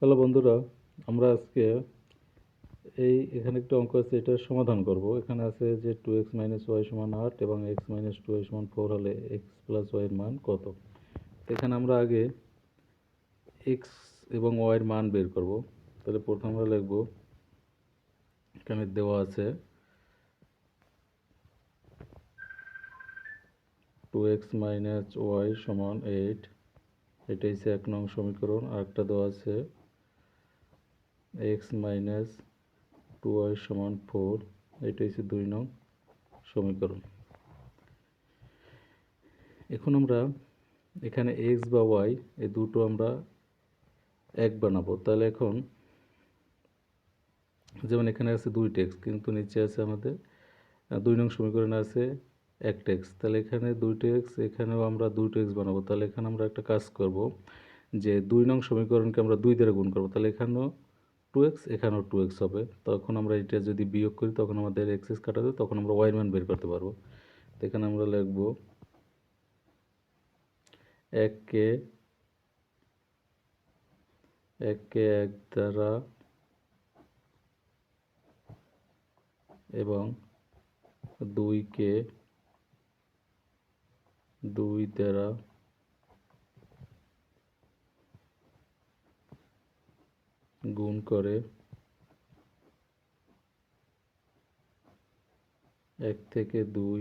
Hello বন্ধুরা, আমরা আজকে এই এখানে একটা অঙ্ক আছে, এটার সমাধান করব। এখানে আছে যে টু এক্স মাইনাস ওয়াই সমান আট এবং এক্স মাইনাস টু ওয়াই সমান ফোর হলে এক্স প্লাস ওয়াইয়ের মান কত? এখানে আমরা আগে এক্স এবং ওয়াইয়ের মান বের করব। তাহলে প্রথম আমরা লিখব, এখানে দেওয়া আছে টু এক্স মাইনাস ওয়াই সমান এইট এটা হচ্ছে এক নং সমীকরণ, আর একটা দেওয়া আছে এক্স মাইনাস টু ওয়াই সমান ফোর, এটা হচ্ছে দুই নং সমীকরণ। এখন আমরা এখানে এক্স বা ওয়াই, এই দুটো আমরা এক বানাবো। তাহলে এখন যেমন এখানে আছে দুই টেক্স, কিন্তু নিচে আছে আমাদের দুই নং সমীকরণে আছে এক টেক্স। তাহলে এখানে দুই টেক্স, এখানেও আমরা দুই টেক্স বানাবো। তাহলে এখানে আমরা একটা কাজ করব যে দুই নং সমীকরণকে আমরা দুই দ্বারা গুণ করব। তাহলে এখানেও টু এক্স এখানেও টু এক্স হবে। তখন আমরা এটা যদি বিয়োগ করি, তখন আমাদের এক্সেস কাটা যাবে, তখন আমরা ওয়াই মান বের করতে পারব। তো এখানে আমরা লিখব এককে এককে এক দ্বারা এবং দুইকে দুই দ্বারা গুণ করে এক থেকে দুই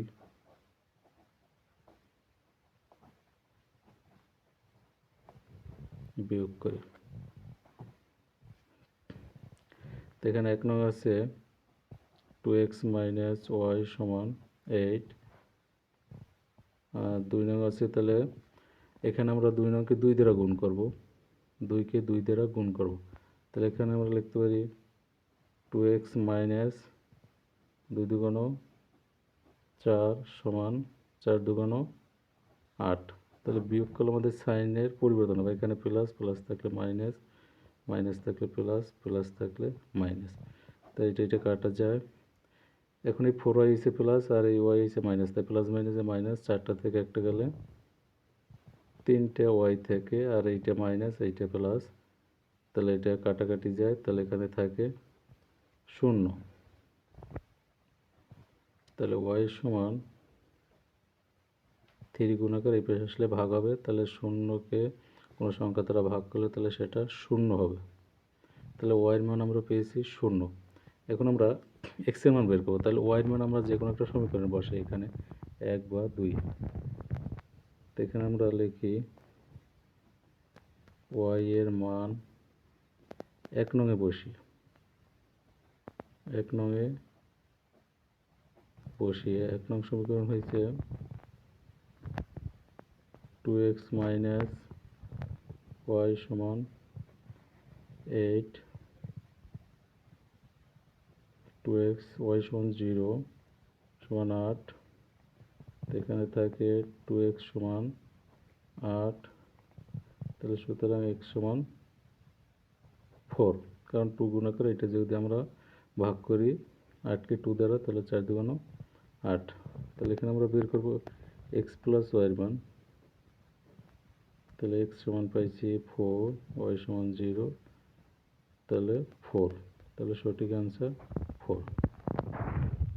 বিয়োগ করি। এখানে এক নং আছে টু এক্স মাইনাস ওয়াই সমান এইট আর দুই নং আছে তাহলে এখানে আমরা দুই নংকে দুই দ্বারা গুণ করব। দুইকে দুই দ্বারা গুণ করব। তাহলে এখানে আমরা লিখতে পারি টু এক্স মাইনাস দুই দুগুণ চার সমান চার দুগুণ আট। তাহলে বিয়োগ করলে আমাদের সাইনের পরিবর্তন হবে। এখানে প্লাস প্লাস থাকলে মাইনাস মাইনাস থাকলে প্লাস প্লাস থাকলে মাইনাস তাই এটা এটা কাটা যায়। এখন এই ফোর ওয়াই এসে প্লাস আর এই ওয়াই এসে মাইনাস তাই প্লাস মাইনাসে মাইনাস চারটা থেকে একটা গেলে তিনটে ওয়াই থেকে আর এইটা মাইনাস এইটা প্লাস তাহলে এটা কাটাকাটি যায়, তাহলে এখানে থাকে শূন্য। তাহলে ওয়াই সমান থ্রি গুণাকার এই পাশে আসলে ভাগ হবে, তাহলে শূন্যকে কোনো সংখ্যা দ্বারা ভাগ করলে তাহলে সেটা শূন্য হবে। তাহলে ওয়াইয়ের মান আমরা পেয়েছি শূন্য। এখন আমরা এক্সের মান বের করব। তাহলে ওয়াইয়ের মান আমরা যে কোনো একটা সমীকরণে বসে এখানে এক বা দুই। তো এখানে আমরা লিখি ওয়াই এর মান এক নঙে বসি। এক নঙে বসিয়ে এক নং সমীকরণ হয়েছে টু এক্স মাইনাস ওয়াই সমান এইট টু এক্স ওয়াই সমান জিরো সমান আট। এখানে থাকে টু এক্স সমান আট। তাহলে সুতরাং এক্স সমান ফোর কারণ টু গুণাকার এটা যদি আমরা ভাগ করি আটকে টু দ্বারা, তাহলে চার দুগুণ আট। তাহলে এখানে আমরা বের করব এক্স প্লাস ওয়াই মান। তাহলে এক্স সমান পাইছি ফোর ওয়াই সমান জিরো তাহলে ফোর তাহলে সঠিক অ্যান্সার ফোর